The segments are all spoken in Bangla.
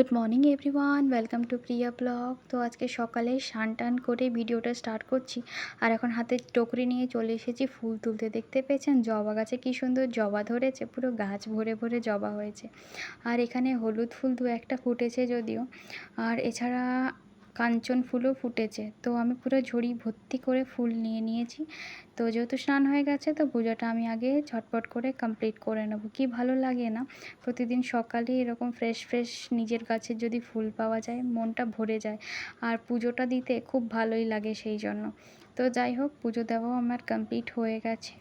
Good morning everyone welcome to Priya blog তো আজকে সকালে স্নান টান করে ভিডিওটা স্টার্ট করছি। আর এখন হাতে টকরি নিয়ে চলে এসেছি ফুল তুলতে। দেখতে পেয়েছেন? জবা গাছে কি সুন্দর জবা ধরেছে। পুরো গাছ ভরে ভরে জবা হয়েছে। আর এখানে হলুদ ফুল দু একটা ফুটেছে যদিও। আর এছাড়া কাঞ্চন ফুলও ফুটেছে। তো আমি পুরো ঝুড়ি ভর্তি করে ফুল নিয়ে নিয়েছি। তো যেহেতু স্নান হয়ে গেছে, তো পুজোটা আমি আগে ঝটপট করে কমপ্লিট করে নেব। কি ভালো লাগে না, প্রতিদিন সকালে এরকম ফ্রেশ ফ্রেশ নিজের গাছের যদি ফুল পাওয়া যায়, মনটা ভরে যায়। আর পুজোটা দিতে খুব ভালোই লাগে সেই জন্য। তো যাই হোক, পুজো দেওয়াও আমার কমপ্লিট হয়ে গেছে।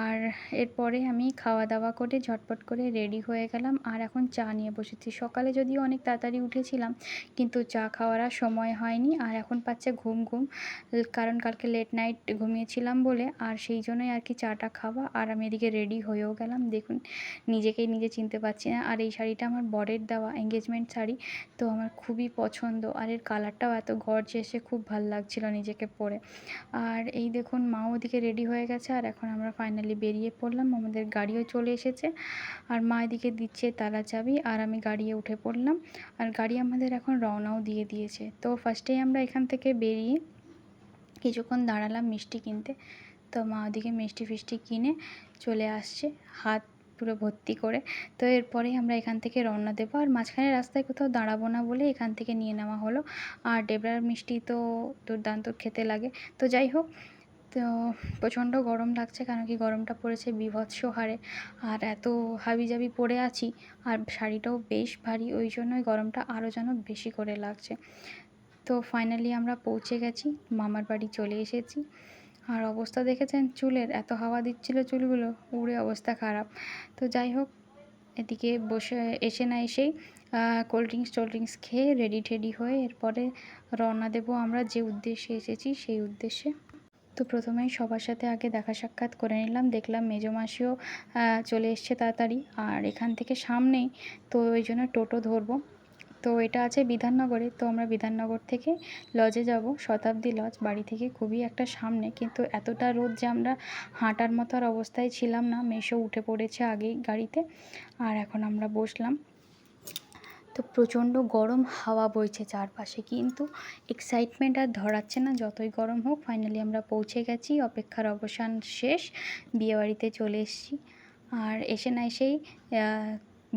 আর এরপরে আমি খাওয়া দাওয়া করে ঝটপট করে রেডি হয়ে গেলাম। আর এখন চা নিয়ে বসেছি। সকালে যদিও অনেক তাড়াতাড়ি উঠেছিলাম, কিন্তু চা খাওয়ার আর সময় হয়নি। আর এখন পাচ্ছে ঘুম ঘুম। কারণ কালকে লেট নাইট ঘুমিয়েছিলাম বলে, আর সেই জন্যই আর কি চাটা খাওয়া। আর আমি এদিকে রেডি হয়েও গেলাম। দেখুন, নিজেকেই নিজে চিনতে পারছি না। আর এই শাড়িটা আমার বরের দেওয়া এঙ্গেজমেন্ট শাড়ি, তো আমার খুবই পছন্দ। আর এর কালারটাও এত গর্জে এসে খুব ভালো লাগছিল নিজেকে পরে। আর এই দেখুন, মাও ওদিকে রেডি হয়ে গেছে। আর এখন আমরা ফাইনালি বেরিয়ে পড়লাম, আমাদের গাড়িও চলে এসেছে। আর মা এদিকে দিচ্ছে তালা চাবি, আর আমি গাড়িয়ে উঠে পড়লাম। আর গাড়ি আমাদের এখন রওনাও দিয়ে দিয়েছে। তো ফার্স্টেই আমরা এখান থেকে বেরিয়ে কিছুক্ষণ দাঁড়ালাম মিষ্টি কিনতে। তো মা ওদিকে মিষ্টি ফিষ্টি কিনে চলে আসছে, হাত পুরো ভর্তি করে। তো এরপরেই আমরা এখান থেকে রওনা দেবো। আর মাঝখানে রাস্তায় কোথাও দাঁড়াবো না বলে এখান থেকে নিয়ে নেওয়া হলো। আর ডেবরার মিষ্টি তো দুর্দান্ত খেতে লাগে। তো যাই হোক তো প্রচণ্ড গরম লাগছে কারণ কি গরমটা পড়েছে বীভৎস হারে। আর এত হাবিজাবি পরে আছি, আর শাড়িটাও বেশ ভারী, ওই জন্যই গরমটা আরও যেন বেশি করে লাগছে। তো ফাইনালি আমরা পৌঁছে গেছি, মামার বাড়ি চলে এসেছি। আর অবস্থা দেখেছেন? চুলের, এত হাওয়া দিচ্ছিল চুলগুলো উড়ে অবস্থা খারাপ। তো যাই হোক, এদিকে বসে, এসে না এসেই কোল্ড ড্রিঙ্কস টোল্ড ড্রিঙ্কস খেয়ে রেডি টেডি হয়ে এরপরে রওনা দেবো আমরা যে উদ্দেশ্যে এসেছি, সেই উদ্দেশ্যে তো প্রথমেই সবার সাথে আগে দেখা সাক্ষাৎ করে নিলাম। দেখলাম মেজো মাসিও চলে এসছে তাড়াতাড়ি। আর এখান থেকে সামনেই তো ওই জন্য টোটো ধরবো। তো এটা আছে বিধাননগরে। তো আমরা বিধাননগর থেকে লজে যাব, শতাব্দী লজ। বাড়ি থেকে খুবই একটা সামনে। কিন্তু এতটা রোদ যে আমরা হাঁটার মতো আর অবস্থায় ছিলাম না। মেশো উঠে পড়েছে আগেই গাড়িতে। আর এখন আমরা বসলাম। তো প্রচণ্ড গরম, হাওয়া বইছে চারপাশে। কিন্তু এক্সাইটমেন্ট আর ধরাচ্ছে না, যতই গরম হোক ফাইনালি আমরা পৌঁছে গেছি, অপেক্ষার অবসান শেষ, বিয়েবাড়িতে চলে এসেছি। আর এসে না এসেই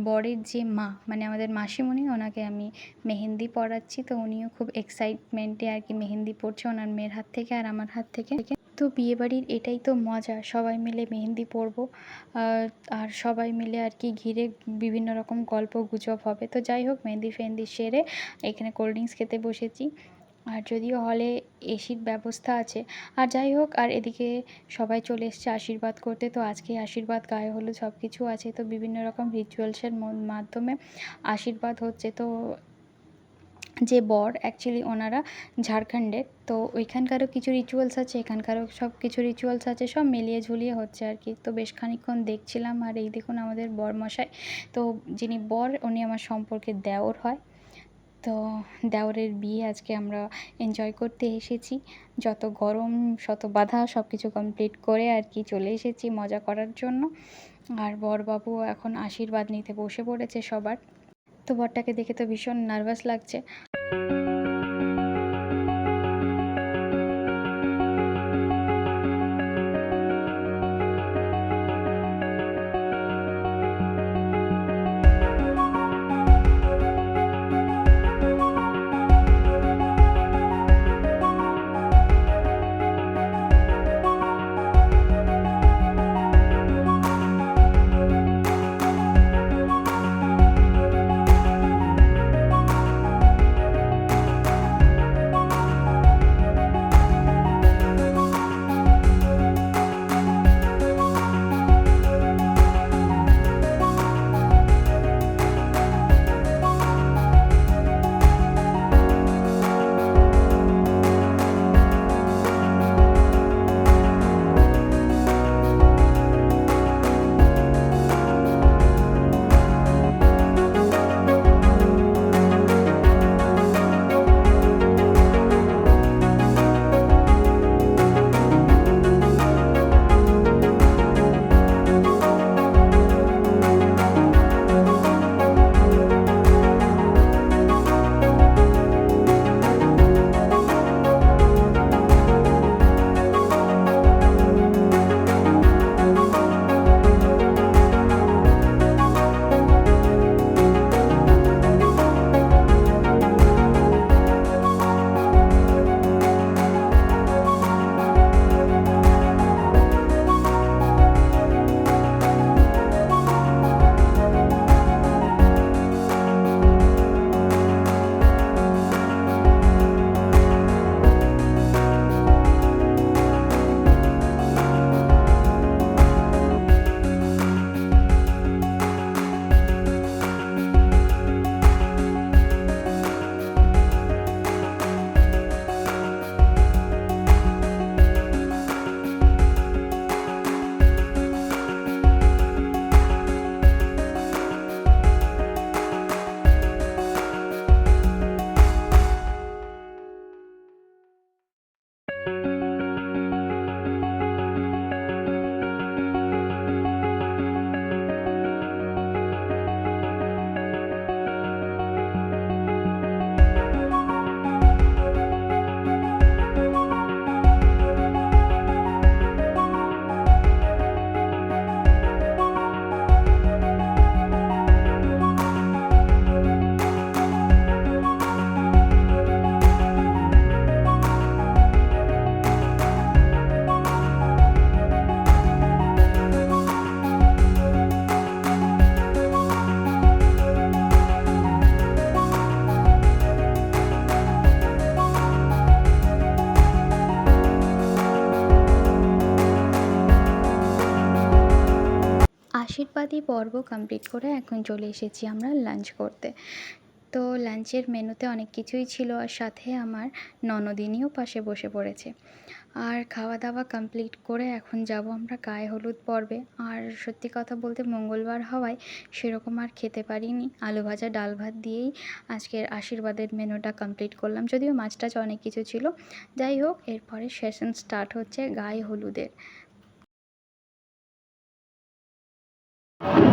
বরের যে মা মানে আমাদের মাসিমণি, ওনাকে আমি মেহেন্দি পড়াচ্ছি তো উনিও খুব এক্সাইটমেন্টে আর কি মেহেন্দি পড়ছে ওনার মেয়ের হাত থেকে আর আমার হাত থেকে। তো বিয়েবাড়ির এটাই তো মজা। সবাই মিলে মেহেন্দি পরবো। আর সবাই মিলে আর কি ঘিরে বিভিন্ন রকম গল্প গুজব হবে। তো যাই হোক, মেহেন্দি ফেহেন্দি সেরে এখানে কোল্ড ড্রিঙ্কস খেতে বসেছি। আর যদিও হলে এসির ব্যবস্থা আছে। আর যাই হোক, আর এদিকে সবাই চলে এসছে আশীর্বাদ করতে। তো আজকে আশীর্বাদ, গায়ে হলুদ সব কিছু আছে। তো বিভিন্ন রকম রিচুয়ালসের মাধ্যমে আশীর্বাদ হচ্ছে। তো যে বর অ্যাকচুয়ালি ওনারা ঝাড়খণ্ডের তো ওইখানকারও কিছু রিচুয়ালস আছে, এখানকারও সব কিছু রিচুয়ালস আছে, সব মিলিয়ে ঝুলিয়ে হচ্ছে আর কি। তো বেশ খানিক্ষণ দেখছিলাম আর এই দেখুন আমাদের বর মশাই তো যিনি বর উনি আমার সম্পর্কে দেওর হয়। তো দেওরের বিয়ে আজকে আমরা এনজয় করতে এসেছি। যত গরম, শত বাধা সব কিছু কমপ্লিট করে আর কি চলে এসেছি মজা করার জন্য। আর বরবাবু এখন আশীর্বাদ নিতে বসে পড়েছে সবার। তো বরটাকে দেখে তো ভীষণ নার্ভাস লাগছে। আশীর্বাদী পর্ব কমপ্লিট করে এখন চলে এসেছি আমরা লাঞ্চ করতে। তো লাঞ্চের মেনুতে অনেক কিছুই ছিল আর সাথে আমার ননদিনীও পাশে বসে পড়েছে। আর খাওয়া দাওয়া কমপ্লিট করে এখন যাব আমরা গায়ে হলুদ পর্বে। আর সত্যি কথা বলতে মঙ্গলবার হওয়ায় সেরকম আর খেতে পারিনি। আলু ভাজা, ডাল ভাত দিয়েই আজকের আশীর্বাদের মেনুটা কমপ্লিট করলাম। যদিও মাছ টাছ অনেক কিছু ছিল। যাই হোক, এরপরে সেশন স্টার্ট হচ্ছে গায়ে হলুদের you.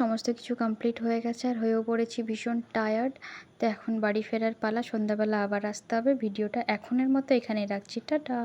সমস্ত কিছু কমপ্লিট হয়ে গেছে, আর হয়েও পড়েছি ভীষণ টায়ার্ড তো এখন বাড়ি ফেরার পালা, সন্ধ্যাবেলা আবার আসতে হবে। ভিডিওটা এখনের মতো এখানেই রাখছি। টাটা!